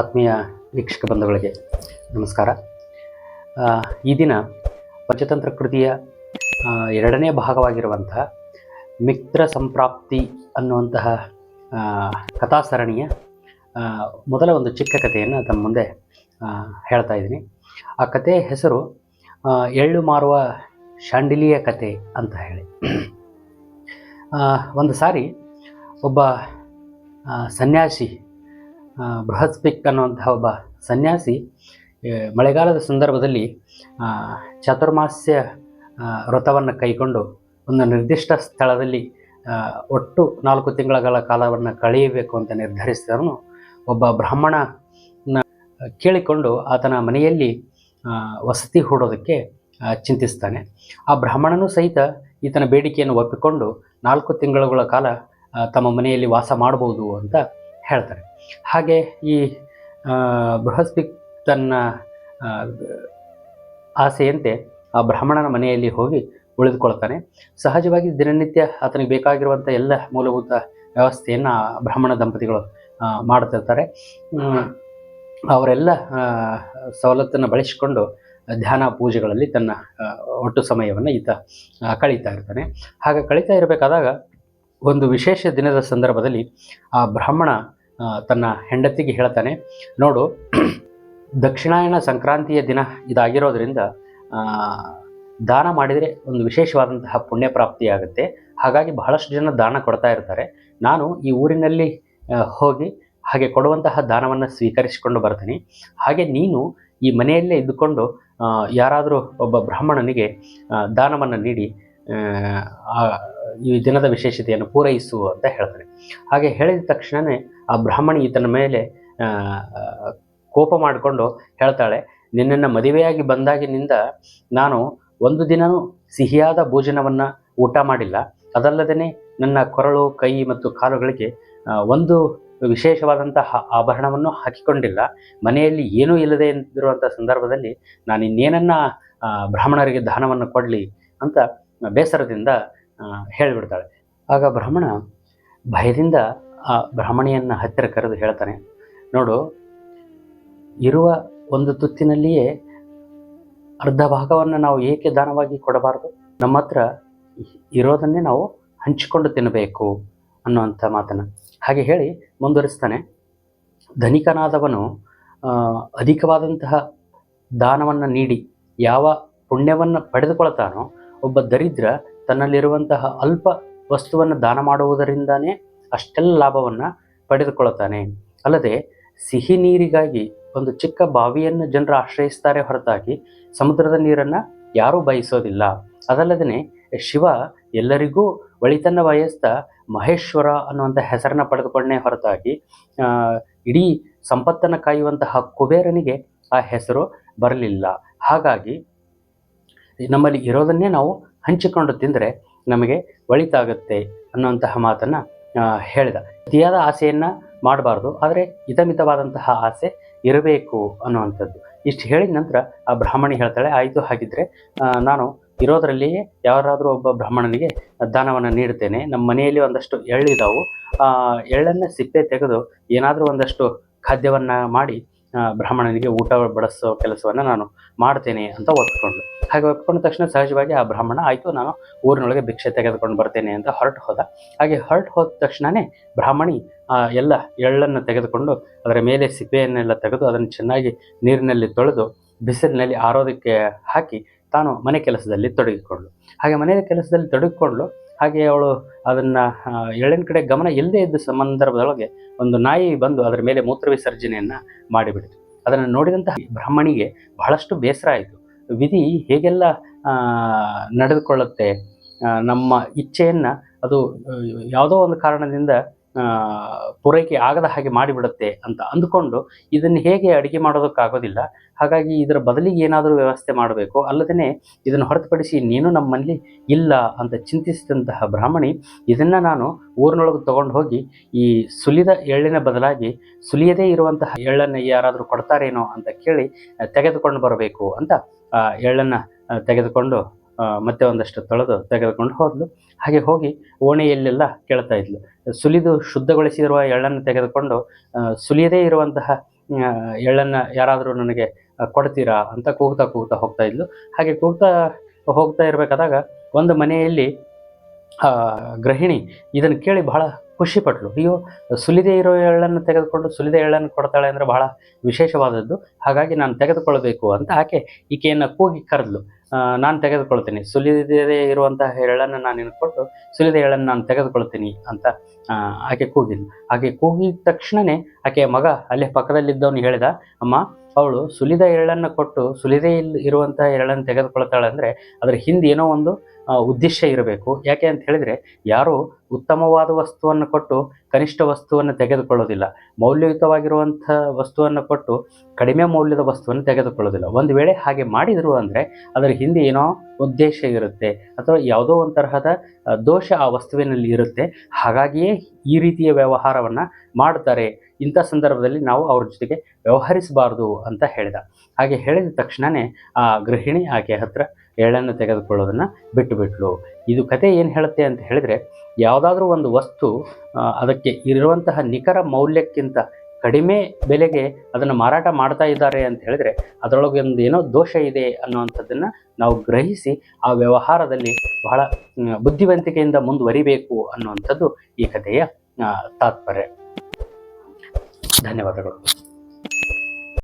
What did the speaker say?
ಆತ್ಮೀಯ ವೀಕ್ಷಕ ಬಂಧುಗಳಿಗೆ ನಮಸ್ಕಾರ. ಈ ದಿನ ಪಂಚತಂತ್ರ ಕೃತಿಯ ಎರಡನೇ ಭಾಗವಾಗಿರುವಂತಹ ಮಿತ್ರ ಸಂಪ್ರಾಪ್ತಿ ಅನ್ನುವಂತಹ ಕಥಾಸರಣಿಯ ಕಥಾ ಸರಣಿಯ ಮೊದಲ ಒಂದು ಚಿಕ್ಕ ಕಥೆಯನ್ನು ತಮ್ಮ ಮುಂದೆ ಹೇಳ್ತಾ ಇದ್ದೀನಿ. ಆ ಕಥೆಯ ಹೆಸರು ಎಳ್ಳು ಮಾರುವ ಶಾಂಡಿಲಿಯ ಕತೆ ಅಂತ ಹೇಳಿ. ಒಂದು ಸಾರಿ ಒಬ್ಬ ಸನ್ಯಾಸಿ ಬೃಹಸ್ಪಿಕ್ ಅನ್ನುವಂತಹ ಒಬ್ಬ ಸನ್ಯಾಸಿ ಮಳೆಗಾಲದ ಸಂದರ್ಭದಲ್ಲಿ ಚತುರ್ಮಾಸ್ಯ ವ್ರತವನ್ನು ಕೈಕೊಂಡು ಒಂದು ನಿರ್ದಿಷ್ಟ ಸ್ಥಳದಲ್ಲಿ ಒಟ್ಟು ನಾಲ್ಕು ತಿಂಗಳ ಕಾಲವನ್ನು ಕಳೆಯಬೇಕು ಅಂತ ನಿರ್ಧರಿಸಿದವನು ಒಬ್ಬ ಬ್ರಾಹ್ಮಣನ ಕೇಳಿಕೊಂಡು ಆತನ ಮನೆಯಲ್ಲಿ ವಸತಿ ಹೂಡೋದಕ್ಕೆ ಚಿಂತಿಸ್ತಾನೆ. ಆ ಬ್ರಾಹ್ಮಣನೂ ಸಹಿತ ಈತನ ಬೇಡಿಕೆಯನ್ನು ಒಪ್ಪಿಕೊಂಡು ನಾಲ್ಕು ತಿಂಗಳುಗಳ ಕಾಲ ತಮ್ಮ ಮನೆಯಲ್ಲಿ ವಾಸ ಮಾಡ್ಬೋದು ಅಂತ ಹೇಳ್ತಾರೆ ಹಾಗೆ ಈ ಬೃಹಸ್ಪತಿ ತನ್ನ ಆಸೆಯಂತೆ ಆ ಬ್ರಾಹ್ಮಣನ ಮನೆಯಲ್ಲಿ ಹೋಗಿ ಉಳಿದುಕೊಳ್ತಾನೆ. ಸಹಜವಾಗಿ ದಿನನಿತ್ಯ ಆತನಿಗೆ ಬೇಕಾಗಿರುವಂಥ ಎಲ್ಲ ಮೂಲಭೂತ ವ್ಯವಸ್ಥೆಯನ್ನು ಬ್ರಾಹ್ಮಣ ದಂಪತಿಗಳು ಮಾಡ್ತಿರ್ತಾರೆ. ಅವರೆಲ್ಲ ಸವಲತ್ತನ್ನು ಬಳಸಿಕೊಂಡು ಧ್ಯಾನ ಪೂಜೆಗಳಲ್ಲಿ ತನ್ನ ಒಟ್ಟು ಸಮಯವನ್ನು ಈತ ಕಳೀತಾ ಇರ್ತಾನೆ. ಹಾಗೆ ಕಳೀತಾ ಇರಬೇಕಾದಾಗ ಒಂದು ವಿಶೇಷ ದಿನದ ಸಂದರ್ಭದಲ್ಲಿ ಆ ಬ್ರಾಹ್ಮಣ ತನ್ನ ಹೆಂಡತಿಗೆ ಹೇಳ್ತಾನೆ, ನೋಡು, ದಕ್ಷಿಣಾಯನ ಸಂಕ್ರಾಂತಿಯ ದಿನ ಇದಾಗಿರೋದ್ರಿಂದ ದಾನ ಮಾಡಿದರೆ ಒಂದು ವಿಶೇಷವಾದಂತಹ ಪುಣ್ಯ ಪ್ರಾಪ್ತಿಯಾಗುತ್ತೆ ಹಾಗಾಗಿ ಬಹಳಷ್ಟು ಜನ ದಾನ ಕೊಡ್ತಾ ಇರ್ತಾರೆ. ನಾನು ಈ ಊರಿನಲ್ಲಿ ಹೋಗಿ ಹಾಗೆ ಕೊಡುವಂತಹ ದಾನವನ್ನು ಸ್ವೀಕರಿಸಿಕೊಂಡು ಬರ್ತೀನಿ. ಹಾಗೆ ನೀನು ಈ ಮನೆಯಲ್ಲೇ ಇದ್ದುಕೊಂಡು ಯಾರಾದರೂ ಒಬ್ಬ ಬ್ರಾಹ್ಮಣನಿಗೆ ದಾನವನ್ನು ನೀಡಿ ಈ ದಿನದ ವಿಶೇಷತೆಯನ್ನು ಪೂರೈಸು ಅಂತ ಹೇಳ್ತಾನೆ. ಹಾಗೆ ಹೇಳಿದ ತಕ್ಷಣವೇ ಆ ಬ್ರಾಹ್ಮಣಿ ಈತನ ಮೇಲೆ ಕೋಪ ಮಾಡಿಕೊಂಡು ಹೇಳ್ತಾಳೆ, ನಿನ್ನನ್ನು ಮದುವೆಯಾಗಿ ಬಂದಾಗಿನಿಂದ ನಾನು ಒಂದು ದಿನವೂ ಸಿಹಿಯಾದ ಭೋಜನವನ್ನು ಊಟ ಮಾಡಿಲ್ಲ. ಅದಲ್ಲದೇ ನನ್ನ ಕೊರಳು, ಕೈ ಮತ್ತು ಕಾಲುಗಳಿಗೆ ಒಂದು ವಿಶೇಷವಾದಂತಹ ಆಭರಣವನ್ನು ಹಾಕಿಕೊಂಡಿಲ್ಲ. ಮನೆಯಲ್ಲಿ ಏನೂ ಇಲ್ಲದೆ ಇರುವಂಥ ಸಂದರ್ಭದಲ್ಲಿ ನಾನು ಇನ್ನೇನನ್ನ ಬ್ರಾಹ್ಮಣರಿಗೆ ದಾನವನ್ನು ಕೊಡಲಿ ಅಂತ ಬೇಸರದಿಂದ ಹೇಳಿಬಿಡ್ತಾಳೆ. ಆಗ ಬ್ರಾಹ್ಮಣ ಭಯದಿಂದ ಆ ಬ್ರಾಹ್ಮಣಿಯನ್ನು ಹತ್ತಿರ ಕರೆದು ಹೇಳ್ತಾನೆ, ನೋಡು, ಇರುವ ಒಂದು ತುತ್ತಿನಲ್ಲಿಯೇ ಅರ್ಧ ಭಾಗವನ್ನು ನಾವು ಏಕೆ ದಾನವಾಗಿ ಕೊಡಬಾರದು? ನಮ್ಮ ಹತ್ರ ಇರೋದನ್ನೇ ನಾವು ಹಂಚಿಕೊಂಡು ತಿನ್ನಬೇಕು ಅನ್ನುವಂಥ ಮಾತನ್ನು. ಹಾಗೆ ಹೇಳಿ ಮುಂದುವರಿಸ್ತಾನೆ. ಧನಿಕನಾದವನು ಅಧಿಕವಾದಂತಹ ದಾನವನ್ನು ನೀಡಿ ಯಾವ ಪುಣ್ಯವನ್ನು ಪಡೆದುಕೊಳ್ತಾನೋ, ಒಬ್ಬ ದರಿದ್ರ ತನ್ನಲ್ಲಿರುವಂತಹ ಅಲ್ಪ ವಸ್ತುವನ್ನು ದಾನ ಮಾಡುವುದರಿಂದಾನೇ ಅಷ್ಟೆಲ್ಲ ಲಾಭವನ್ನು ಪಡೆದುಕೊಳ್ಳುತ್ತಾನೆ. ಅಲ್ಲದೆ ಸಿಹಿ ನೀರಿಗಾಗಿ ಒಂದು ಚಿಕ್ಕ ಬಾವಿಯನ್ನು ಜನರು ಆಶ್ರಯಿಸ್ತಾರೆ ಹೊರತಾಗಿ ಸಮುದ್ರದ ನೀರನ್ನು ಯಾರೂ ಬಯಸೋದಿಲ್ಲ. ಅದಲ್ಲದೆ ಶಿವ ಎಲ್ಲರಿಗೂ ಒಳಿತನ್ನ ಬಯಸ್ತಾ ಮಹೇಶ್ವರ ಅನ್ನುವಂಥ ಹೆಸರನ್ನ ಪಡೆದುಕೊಂಡೇ ಹೊರತಾಗಿ ಇಡೀ ಸಂಪತ್ತನ್ನು ಕಾಯುವಂತಹ ಕುಬೇರನಿಗೆ ಆ ಹೆಸರು ಬರಲಿಲ್ಲ. ಹಾಗಾಗಿ ನಮ್ಮಲ್ಲಿ ಇರೋದನ್ನೇ ನಾವು ಹಂಚಿಕೊಂಡು ತಿಂದರೆ ನಮಗೆ ಒಳಿತಾಗುತ್ತೆ ಅನ್ನುವಂತಹ ಮಾತನ್ನು ಹೇಳಿದ. ಅತಿಯಾದ ಆಸೆಯನ್ನು ಮಾಡಬಾರ್ದು, ಆದರೆ ಹಿತಮಿತವಾದಂತಹ ಆಸೆ ಇರಬೇಕು ಅನ್ನುವಂಥದ್ದು. ಇಷ್ಟು ಹೇಳಿದ ನಂತರ ಆ ಬ್ರಾಹ್ಮಣಿ ಹೇಳ್ತಾಳೆ, ಆಯಿತು, ಹಾಗಿದ್ರೆ ನಾನು ಇರೋದರಲ್ಲಿಯೇ ಯಾರಾದರೂ ಒಬ್ಬ ಬ್ರಾಹ್ಮಣನಿಗೆ ದಾನವನ್ನು ನೀಡ್ತೇನೆ. ನಮ್ಮ ಮನೆಯಲ್ಲಿ ಒಂದಷ್ಟು ಎಳ್ಳಿದಾವು. ಎಳ್ಳನ್ನು ಸಿಪ್ಪೆ ತೆಗೆದು ಏನಾದರೂ ಒಂದಷ್ಟು ಖಾದ್ಯವನ್ನು ಮಾಡಿ ಬ್ರಾಹ್ಮಣನಿಗೆ ಊಟ ಬಡಿಸೋ ಕೆಲಸವನ್ನು ನಾನು ಮಾಡ್ತೇನೆ ಅಂತ ಒಪ್ಕೊಂಡು ಹಾಗೆ ಒಪ್ಕೊಂಡ ತಕ್ಷಣ ಸಹಜವಾಗಿ ಆ ಬ್ರಾಹ್ಮಣ, ಆಯಿತು, ನಾನು ಊರಿನೊಳಗೆ ಭಿಕ್ಷೆ ತೆಗೆದುಕೊಂಡು ಬರ್ತೇನೆ ಅಂತ ಹೊರಟು ಹೋದ. ಹಾಗೆ ಹೊರಟು ಹೋದ ತಕ್ಷಣವೇ ಬ್ರಾಹ್ಮಣಿ ಎಲ್ಲ ಎಳ್ಳನ್ನು ತೆಗೆದುಕೊಂಡು ಅದರ ಮೇಲೆ ಸಿಪ್ಪೆಯನ್ನೆಲ್ಲ ತೆಗೆದು ಅದನ್ನು ಚೆನ್ನಾಗಿ ನೀರಿನಲ್ಲಿ ತೊಳೆದು ಬಿಸಿಲಿನಲ್ಲಿ ಆರೋದಕ್ಕೆ ಹಾಕಿ ತಾನು ಮನೆ ಕೆಲಸದಲ್ಲಿ ತೊಡಗಿಕೊಂಡ್ಳು. ಹಾಗೆ ಮನೆಯ ಕೆಲಸದಲ್ಲಿ ತೊಡಗಿಕೊಂಡ್ಳು. ಹಾಗೆ ಅವಳು ಅದನ್ನು ಎಳ್ಳಿನ ಕಡೆ ಗಮನ ಇಲ್ಲದೆ ಇದ್ದ ಸಂದರ್ಭದೊಳಗೆ ಒಂದು ನಾಯಿ ಬಂದು ಅದರ ಮೇಲೆ ಮೂತ್ರ ವಿಸರ್ಜನೆಯನ್ನು ಮಾಡಿಬಿಡ್ತು. ಅದನ್ನು ನೋಡಿದಂತಹ ಬ್ರಾಹ್ಮಣಿಗೆ ಬಹಳಷ್ಟು ಬೇಸರ ಆಯಿತು. ವಿಧಿ ಹೇಗೆಲ್ಲ ನಡೆದುಕೊಳ್ಳುತ್ತೆ ನಮ್ಮ ಇಚ್ಛೆಯನ್ನು ಅದು ಯಾವುದೋ ಒಂದು ಕಾರಣದಿಂದ ಪೂರೈಕೆ ಆಗದ ಹಾಗೆ ಮಾಡಿಬಿಡುತ್ತೆ ಅಂತ ಅಂದುಕೊಂಡು ಇದನ್ನು ಹೇಗೆ ಅಡುಗೆ ಮಾಡೋದಕ್ಕಾಗೋದಿಲ್ಲ. ಹಾಗಾಗಿ ಇದರ ಬದಲಿಗೆ ಏನಾದರೂ ವ್ಯವಸ್ಥೆ ಮಾಡಬೇಕು. ಅಲ್ಲದೇ ಇದನ್ನು ಹೊರತುಪಡಿಸಿ ನೀನು ನಮ್ಮಲ್ಲಿ ಇಲ್ಲ ಅಂತ ಚಿಂತಿಸಿದಂತಹ ಬ್ರಾಹ್ಮಣಿ ಇದನ್ನು ನಾನು ಊರಿನೊಳಗೆ ತೊಗೊಂಡು ಹೋಗಿ ಈ ಸುಲಿದ ಎಳ್ಳಿನ ಬದಲಾಗಿ ಸುಲಿಯದೇ ಇರುವಂತಹ ಎಳ್ಳನ್ನು ಯಾರಾದರೂ ಕೊಡ್ತಾರೇನೋ ಅಂತ ಕೇಳಿ ತೆಗೆದುಕೊಂಡು ಬರಬೇಕು ಅಂತ ಎಳ್ಳನ್ನು ತೆಗೆದುಕೊಂಡು ಮತ್ತೆ ಒಂದಷ್ಟು ತೊಳೆದು ತೆಗೆದುಕೊಂಡು ಹೋದ್ಲು. ಹಾಗೆ ಹೋಗಿ ಓಣೆಯಲ್ಲೆಲ್ಲ ಕೇಳ್ತಾ ಇದ್ಲು. ಸುಲಿದು ಶುದ್ಧಗೊಳಿಸಿರುವ ಎಳ್ಳನ್ನು ತೆಗೆದುಕೊಂಡು ಸುಲಿಯದೇ ಇರುವಂತಹ ಎಳ್ಳನ್ನು ಯಾರಾದರೂ ನನಗೆ ಕೊಡ್ತೀರಾ ಅಂತ ಕೂಗ್ತಾ ಕೂಗ್ತಾ ಹೋಗ್ತಾ ಇದ್ಲು. ಹಾಗೆ ಕೂಗ್ತಾ ಹೋಗ್ತಾ ಇರಬೇಕಾದಾಗ ಒಂದು ಮನೆಯಲ್ಲಿ ಗೃಹಿಣಿ ಇದನ್ನು ಕೇಳಿ ಬಹಳ ಖುಷಿ ಪಟ್ಲು ಅಯ್ಯೋ, ಸುಲಿದೆ ಇರೋ ಎಳ್ಳನ್ನು ತೆಗೆದುಕೊಂಡು ಸುಲಿದ ಎಳ್ಳನ್ನು ಕೊಡ್ತಾಳೆ ಅಂದರೆ ಬಹಳ ವಿಶೇಷವಾದದ್ದು. ಹಾಗಾಗಿ ನಾನು ತೆಗೆದುಕೊಳ್ಬೇಕು ಅಂತ ಆಕೆ ಈಕೆಯನ್ನು ಕೂಗಿ ಕರೆದ್ಲು. ನಾನು ತೆಗೆದುಕೊಳ್ತೀನಿ. ಸುಲಿದೇ ಇರುವಂತಹ ಎಳ್ಳನ್ನು ನಾನು ಕೊಟ್ಟು ಸುಲಿದ ಎಳ್ಳನ್ನು ನಾನು ತೆಗೆದುಕೊಳ್ತೀನಿ ಅಂತ ಆಕೆ ಕೂಗಿದ್ಲು. ಆಕೆ ಕೂಗಿದ ತಕ್ಷಣವೇ ಆಕೆಯ ಮಗ ಅಲ್ಲೇ ಪಕ್ಕದಲ್ಲಿದ್ದವನು ಹೇಳಿದ, ಅಮ್ಮ, ಅವಳು ಸುಲಿದ ಎಳ್ಳನ್ನು ಕೊಟ್ಟು ಸುಲಿದೇ ಇಲ್ಲಿ ಇರುವಂತಹ ಎಳ್ಳನ್ನು ತೆಗೆದುಕೊಳ್ತಾಳೆ ಅಂದರೆ ಅದರ ಹಿಂದೆ ಏನೋ ಒಂದು ಉದ್ದೇಶ ಇರಬೇಕು. ಯಾಕೆ ಅಂತ ಹೇಳಿದರೆ, ಯಾರು ಉತ್ತಮವಾದ ವಸ್ತುವನ್ನು ಕೊಟ್ಟು ಕನಿಷ್ಠ ವಸ್ತುವನ್ನು ತೆಗೆದುಕೊಳ್ಳೋದಿಲ್ಲ. ಮೌಲ್ಯಯುತವಾಗಿರುವಂಥ ವಸ್ತುವನ್ನು ಕೊಟ್ಟು ಕಡಿಮೆ ಮೌಲ್ಯದ ವಸ್ತುವನ್ನು ತೆಗೆದುಕೊಳ್ಳೋದಿಲ್ಲ. ಒಂದು ವೇಳೆ ಹಾಗೆ ಮಾಡಿದರು ಅಂದರೆ ಅದರ ಹಿಂದೆ ಏನೋ ಉದ್ದೇಶ ಇರುತ್ತೆ ಅಥವಾ ಯಾವುದೋ ಒಂದು ತರಹದ ದೋಷ ಆ ವಸ್ತುವಿನಲ್ಲಿ ಇರುತ್ತೆ. ಹಾಗಾಗಿಯೇ ಈ ರೀತಿಯ ವ್ಯವಹಾರವನ್ನು ಮಾಡ್ತಾರೆ. ಇಂಥ ಸಂದರ್ಭದಲ್ಲಿ ನಾವು ಅವ್ರ ಜೊತೆಗೆ ವ್ಯವಹರಿಸಬಾರ್ದು ಅಂತ ಹೇಳಿದ. ಹಾಗೆ ಹೇಳಿದ ತಕ್ಷಣವೇ ಆ ಗೃಹಿಣಿ ಆಕೆ ಹತ್ರ ಎಳ್ಳನ್ನು ತೆಗೆದುಕೊಳ್ಳೋದನ್ನು ಬಿಟ್ಟುಬಿಟ್ಲು ಇದು ಕತೆ ಏನು ಹೇಳುತ್ತೆ ಅಂತ ಹೇಳಿದರೆ, ಯಾವುದಾದ್ರೂ ಒಂದು ವಸ್ತು ಅದಕ್ಕೆ ಇರುವಂತಹ ನಿಖರ ಮೌಲ್ಯಕ್ಕಿಂತ ಕಡಿಮೆ ಬೆಲೆಗೆ ಅದನ್ನು ಮಾರಾಟ ಮಾಡ್ತಾ ಇದ್ದಾರೆ ಅಂತ ಹೇಳಿದರೆ, ಅದರೊಳಗೆ ಒಂದು ಏನೋ ದೋಷ ಇದೆ ಅನ್ನುವಂಥದ್ದನ್ನು ನಾವು ಗ್ರಹಿಸಿ ಆ ವ್ಯವಹಾರದಲ್ಲಿ ಬಹಳ ಬುದ್ಧಿವಂತಿಕೆಯಿಂದ ಮುಂದುವರಿಬೇಕು ಅನ್ನುವಂಥದ್ದು ಈ ಕಥೆಯ ತಾತ್ಪರ್ಯ. ಧನ್ಯವಾದಗಳು.